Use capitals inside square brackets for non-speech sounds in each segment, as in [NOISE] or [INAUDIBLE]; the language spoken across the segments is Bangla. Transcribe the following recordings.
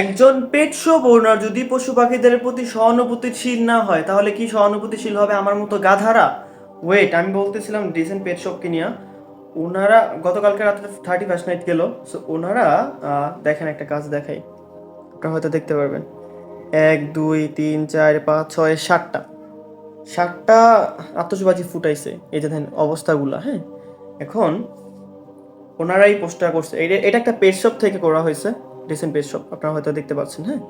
একজন পেট শপ ওনার যদি পশু পাখিদের প্রতি সহানুভূতিশীল না হয়, তাহলে কি সহানুভূতিশীল হবে আমার মতো গাধারা? ওয়েট আমি বলতেছিলাম ডিসেন্ট পেট শপকে নিয়ে। ওনারা গতকালকে রাত্রে থার্টি ফার্স্ট নাইট গেল। সো ওনারা দেখেন একটা কাজ দেখাই। আপনারা হয়তো দেখতে পারবেন। এক, দুই, তিন, চার, পাঁচ, ছয়, সাতটা। সাতটা আতশবাজি ফুটাইছে। এই যে দেখেন অবস্থাগুলা হ্যাঁ? এখন ওনারাই পোস্টটা করছে। এটা একটা পেট শপ থেকে করা হয়েছে। ডিসেন্ট পেট শপ আপনারা হয়তো দেখতে পাচ্ছেন হ্যাঁ?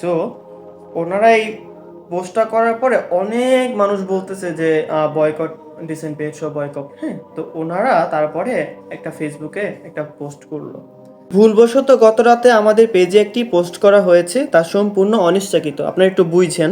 সো ওনারা এই পোস্টটা করার পরে অনেক মানুষ বলতেছে যে boycott decent pet shop boycott হ্যাঁ? তো ওনারা তারপরে একটা ফেসবুকে একটা পোস্ট করল। ভুলবশত গত রাতে আমাদের পেজে একটি পোস্ট করা হয়েছে, তা সম্পূর্ণ অনিশ্চাকিত আপনারা একটু বুঝছেন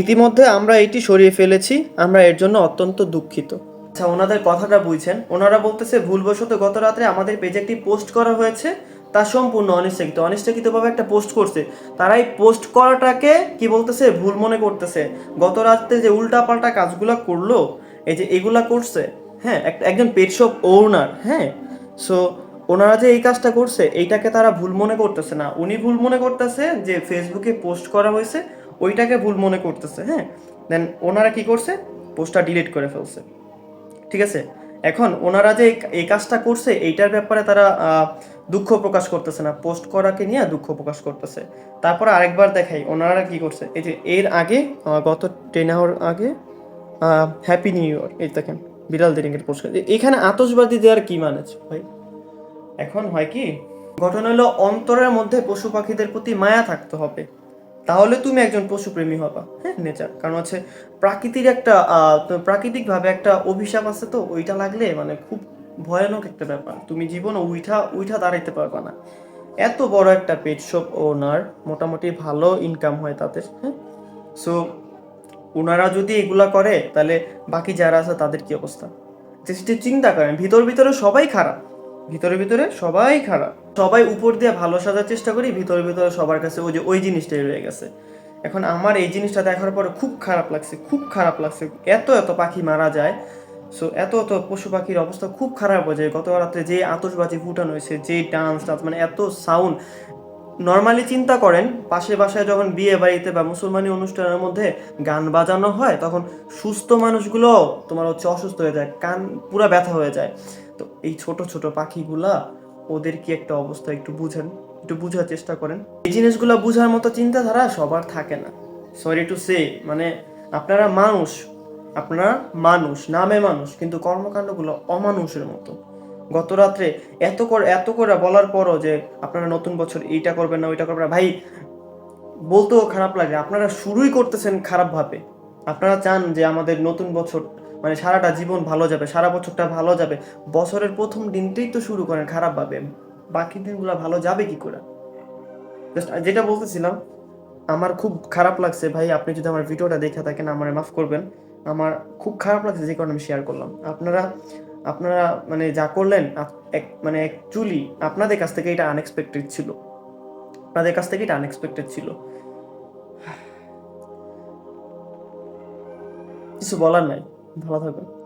ইতিমধ্যে আমরা এটি সরিয়ে ফেলেছি, আমরা এর জন্য অত্যন্ত দুঃখিত। আচ্ছা ওনাদের কথাটা বুঝছেন ওনারা বলতেছে, ভুলবশত গত রাত্রে আমাদের পেজে একটি পোস্ট করা হয়েছে তা সম্পূর্ণ অনিশ্চাকিত অনিশ্চাকিতভাবে একটা পোস্ট করছে। তারা এই পোস্ট করাটাকে কি বলতেছে? ভুল মনে করতেছে। গত রাত্রে যে উল্টাপাল্টা কাজগুলো করল, এই যে এগুলা করছে হ্যাঁ এক- একজন পেট শপ ওনার হ্যাঁ সো ওনারা যে এই কাজটা করছে, এইটাকে তারা ভুল মনে করতেছে না। উনি ভুল মনে করতেছে যে ফেসবুকে পোস্ট করা হয়েছে, ওইটাকে ভুল মনে করতেছে হ্যাঁ। দেন ওনারা কি করছে? পোস্টটা ডিলিট করে ফেলছে। ঠিক আছে? এখন ওনারা যে এই- কাজটা করছে, এইটার ব্যাপারে তারা দুঃখ প্রকাশ করতেছে না। পোস্ট করাকে নিয়ে দুঃখ প্রকাশ করতেছে। তারপরে আরেকবার দেখাই, ওনারা কি করছে? এই যে এর আগে গত টেন আওয়ার আগে হ্যাপি নিউ ইয়ার এই দেখেন বিড়াল দিনের পোস্ট এখানে আতশবাজি দেওয়ার কি মানে ভাই? এখন হয় কি, ঘটনা হলো অন্তরের মধ্যে পশু পাখিদের প্রতি মায়া থাকতে হবে। তাহলে তুমি একজন পশুপ্রেমী হবা। হ্যাঁ নেচার। কারণ হচ্ছে প্রাকৃতির একটা প্রাকৃতিকভাবে একটা অভিশাপ আছে তো, ওইটা লাগলে মানে খুব ভয়ানক একটা ব্যাপার। তুমি জীবনে উইঠা উইঠা দাঁড়াইতে পারবা না। এত বড় একটা পেট শপ ওনার মোটামুটি ভালো ইনকাম হয় তাদের হ্যাঁ? সো ওনারা যদি এগুলা করে, তাহলে বাকি যারা আছে তাদের কি অবস্থা? just চিন্তা করেন, ভিতর ভিতরে সবাই খারাপ। ভিতরে ভিতরে সবাই খারাপ। সবাই উপর দিয়ে ভালো সাজার চেষ্টা করি, ভিতরে ভিতরে সবার কাছে ওই যে ওই জিনিসটাই রয়ে গেছে। এখন আমার এই জিনিসটা দেখার পরে খুব খারাপ লাগছে, খুব খারাপ লাগছে। এত এত পাখি মারা যায় সো এত এত পশু পাখির অবস্থা খুব খারাপ হয়ে যায়। গত রাত্রে যে আতশবাজি ফুটানো হয়েছে, যে ডান্স টান্স মানে এত সাউন্ড নর্মালি চিন্তা করেন পাশে বাসায় যখন বিয়ে বাড়িতে বা মুসলমানি অনুষ্ঠানের মধ্যে গান বাজানো হয়, তখন সুস্থ মানুষগুলো তোমার হচ্ছে অসুস্থ হয়ে যায়, কান পুরা ব্যথা হয়ে যায়। তো এই ছোট ছোট পাখিগুলা ওদের কি একটা অবস্থা একটু বুঝেন, একটু বুঝার চেষ্টা করেন। এই জিনিসগুলো বুঝার মতো চিন্তাধারা সবার থাকে না। সরি টু সে মানে আপনারা মানুষ আপনারা মানুষ, নামে মানুষ, কিন্তু কর্মকাণ্ডগুলো অমানুষের মতো। গত রাত্রে এত করে এত করে বলার পরও যে আপনারা নতুন বছর এইটা করবেন না, ওইটা করবেন না, ভাই, বলতেও খারাপ লাগে। আপনারা শুরুই করতেছেন খারাপভাবে। আপনারা চান যে আমাদের নতুন বছর মানে সারাটা জীবন ভালো যাবে, সারা বছরটা ভালো যাবে। বছরের প্রথম দিনটাই তো শুরু করেন খারাপভাবে। বাকি দিনগুলো ভালো যাবে কি করে? জাস্ট যেটা বলতেছিলাম, আমার খুব খারাপ লাগছে ভাই, আপনি যদি আমার ভিডিওটা দেখে থাকেন, আমার মাফ করবেন। আমার খুব খারাপ লাগছে যে কারণে আমি শেয়ার করলাম। আপনারা আপনারা মানে যা করলেন এক মানে অ্যাকচুয়ালি আপনাদের কাছ থেকে এটা আনএক্সপেক্টেড ছিল। আপনাদের কাছ থেকে এটা আনএক্সপেক্টেড ছিল। [SIGHS] কিছু বলার নাই। ভালো থাকবেন